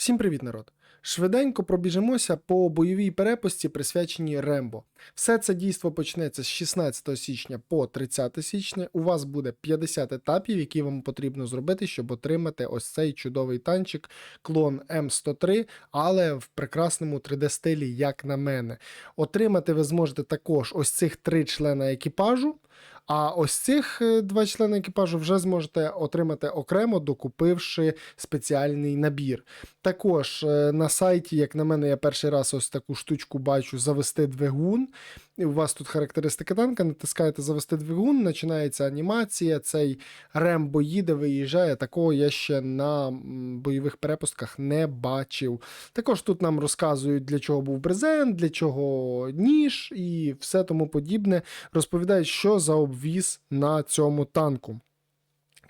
Всім привіт, народ! Швиденько пробіжимося по бойовій перепусті, присвяченій Рембо. Все це дійство почнеться з 16 січня по 30 січня. У вас буде 50 етапів, які вам потрібно зробити, щоб отримати ось цей чудовий танчик, клон М103, але в прекрасному 3D-стилі, як на мене. Отримати ви зможете також ось цих три члена екіпажу. А ось цих е, два члени екіпажу вже зможете отримати окремо, докупивши спеціальний набір. Також е, на сайті, як на мене, я перший раз ось таку штучку бачу: завести двигун. У вас тут характеристики танка, натискаєте завести двигун, починається анімація, цей рембо їде, виїжджає. Такого я ще на бойових перепустках не бачив. Також тут нам розказують, для чого був брезент, для чого ніж і все тому подібне. Розповідають, що за обвіз на цьому танку.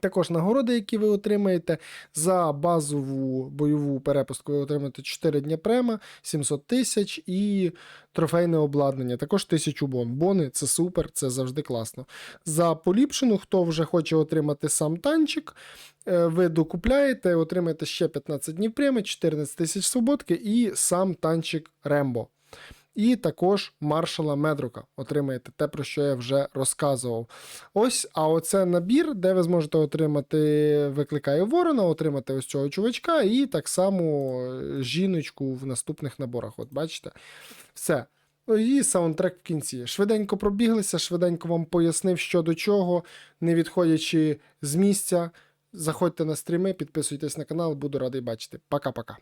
Також нагороди, які ви отримаєте за базову бойову перепустку, ви отримаєте 4 дня према, 700 тисяч і трофейне обладнання. Також 1000 бон. Бони це супер, це завжди класно. За поліпшену, хто вже хоче отримати сам танчик, е, ви докупляєте, отримаєте ще 15 днів преми, 14 тисяч свободки і сам танчик Рембо. І також маршала Медрука отримаєте те, про що я вже розказував. Ось, а оце набір, де ви зможете отримати викликає ворона, отримати ось цього чувачка, і так само е, жіночку в наступних наборах. От бачите? Все. І саундтрек в кінці. Швиденько пробіглися, швиденько вам пояснив, що до чого, не відходячи з місця. Заходьте на стріми, підписуйтесь на канал, буду радий бачити. Пока-пока.